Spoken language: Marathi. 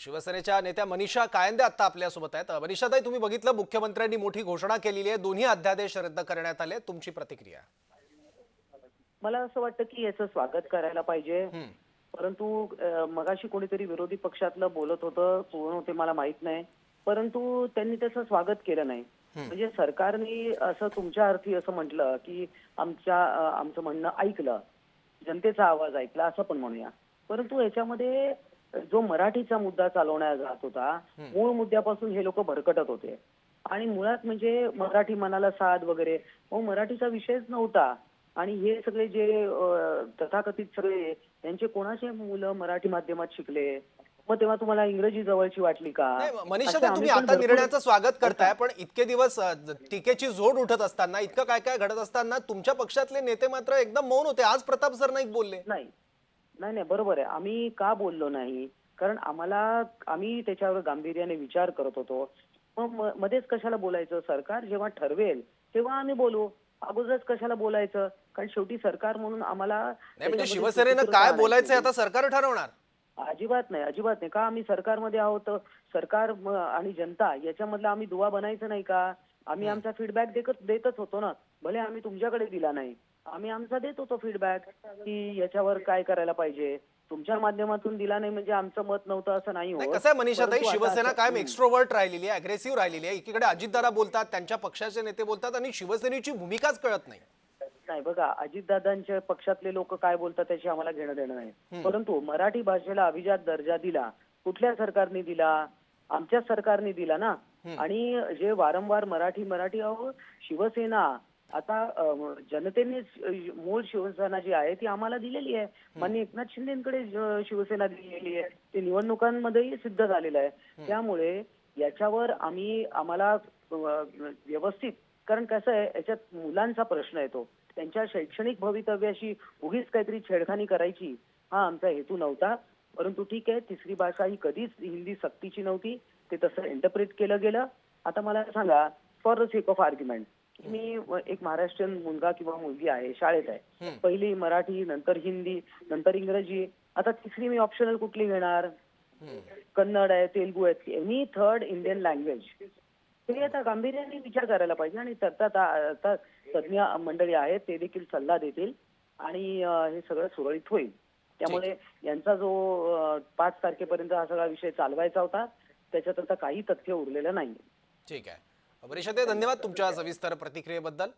शिवसेनेच्या नेत्या मनीषा कायंदे आता आपल्यासोबत आहेत. मनीषाताई तुम्ही बघितलं मुख्यमंत्र्यांनी मोठी घोषणा केलेली आहे. दोन्ही अध्यादेश रद्द करण्यात आले. तुमची प्रतिक्रिया? मला असं वाटतं की याचं स्वागत करायला पाहिजे. परंतु मगाशी कोणीतरी विरोधी पक्षातलं बोलत होतं कोण होते मला माहीत नाही. परंतु त्यांनी त्याचं स्वागत केलं नाही. म्हणजे सरकारने असं तुमच्या अर्थी असं म्हटलं की आमच्या आमचं म्हणणं ऐकलं. जनतेचा आवाज ऐकला असं पण म्हणूया. परंतु याच्यामध्ये जो मराठीचा मुद्दा चालवण्यात जात होता मूळ मुद्द्यापासून हे लोक भरकटत होते. आणि मुळात म्हणजे मराठी मनाला साध वगैरे मग मराठीचा विषयच नव्हता. आणि हे सगळे जे तथाकथित सगळे त्यांचे कोणाचे मुलं मराठी माध्यमात शिकले? मग तेव्हा तुम्हाला इंग्रजी जवळची वाटली का? मनीषा तुम्ही आता निर्णयाचं स्वागत करताय पण इतके दिवस टीकेची जोड उठत असताना इतकं काय काय घडत असताना तुमच्या पक्षातले नेते मात्र एकदम मौन होते. आज प्रताप सरनाईक बोलले. नाही. नाही नाही बरोबर आहे. आम्ही का बोललो नाही? कारण आम्हाला आम्ही त्याच्यावर गांभीर्याने विचार करत होतो. मग म- मध्येच कशाला बोलायचं? सरकार जेव्हा ठरवेल तेव्हा आम्ही बोलू. अगोदरच कशाला बोलायचं? कारण शेवटी सरकार म्हणून आम्हाला नाही म्हणजे त्याच्यामध्ये शिवसेनेनं सुसूत्रता काय आणायची बोलायचंय होती. आता सरकार ठरवणार? अजिबात नाही अजिबात नाही. का आम्ही सरकारमध्ये आहोत? सरकार म- आणि जनता याच्यामधला आम्ही दुवा बनायचं नाही का? आम्ही आमचा फीडबॅक देतच देतच होतो ना. भले आम्ही तुमच्याकडे दिला नाही. आम्ही आमचा देत होतो फीडबॅक की याच्यावर काय करायला पाहिजे. तुमच्या माध्यमातून दिला नाही म्हणजे आमचं मत नव्हतं असं नाही नाही होत. कसं आहे मनीषा ताई परंतु आता शिवसेना असं- कायम. एक्स्ट्रोवर्ट राहिलेली आहे अग्रेसिव्ह राहिलेली आहे. एकीकडे अजितदादा बोलतात त्यांच्या पक्षाचे नेते बोलतात आणि शिवसेनेची भूमिकाच कळत नाही. नाही बघा अजितदादांच्या पक्षातले लोक काय बोलतात त्याशी आम्हाला घेणं देणं नाही. परंतु मराठी भाषेला अभिजात दर्जा दिला कुठल्या सरकारने दिला? आमच्या सरकारने दिला ना. आणि जे वारंवार मराठी मराठी अहो शिवसेना आता जनतेने मूळ शिवसेना जी आहे ती आम्हाला दिलेली आहे. माननीय एकनाथ शिंदेकडे शिवसेना दिलेली आहे. ते निवडणुकांमध्येही सिद्ध झालेलं आहे. त्यामुळे याच्यावर आम्ही आम्हाला व्यवस्थित कारण कसं आहे याच्यात मुलांचा प्रश्न येतो. त्यांच्या शैक्षणिक भवितव्याशी उगीच काहीतरी छेडखानी करायची हा आमचा हेतू नव्हता. परंतु ठीक आहे तिसरी भाषा ही कधीच हिंदी सक्तीची नव्हती. ते तसं इंटरप्रिट केलं गेलं. आता मला सांगा for the sake of argument मी एक महाराष्ट्रीयन मुलगा किंवा मुलगी आहे शाळेत आहे. पहिली मराठी नंतर हिंदी नंतर इंग्रजी. आता तिसरी मी ऑप्शनल कुठली घेणार? कन्नड आहे तेलुगू आहे. एनी थर्ड इंडियन लँग्वेज ते आता गांभीर्याने विचार करायला पाहिजे आणि आता तज्ज्ञ मंडळी आहेत ते देखील सल्ला देतील आणि हे सगळं सुरळीत होईल. त्यामुळे यांचा जो पाच तारखेपर्यंत हा सगळा विषय चालवायचा होता त्याच्यात आता काही तथ्य उरलेलं नाही ठीक आहे. मनीषा धन्यवाद तुमच्या सविस्तर प्रतिक्रियेबद्दल.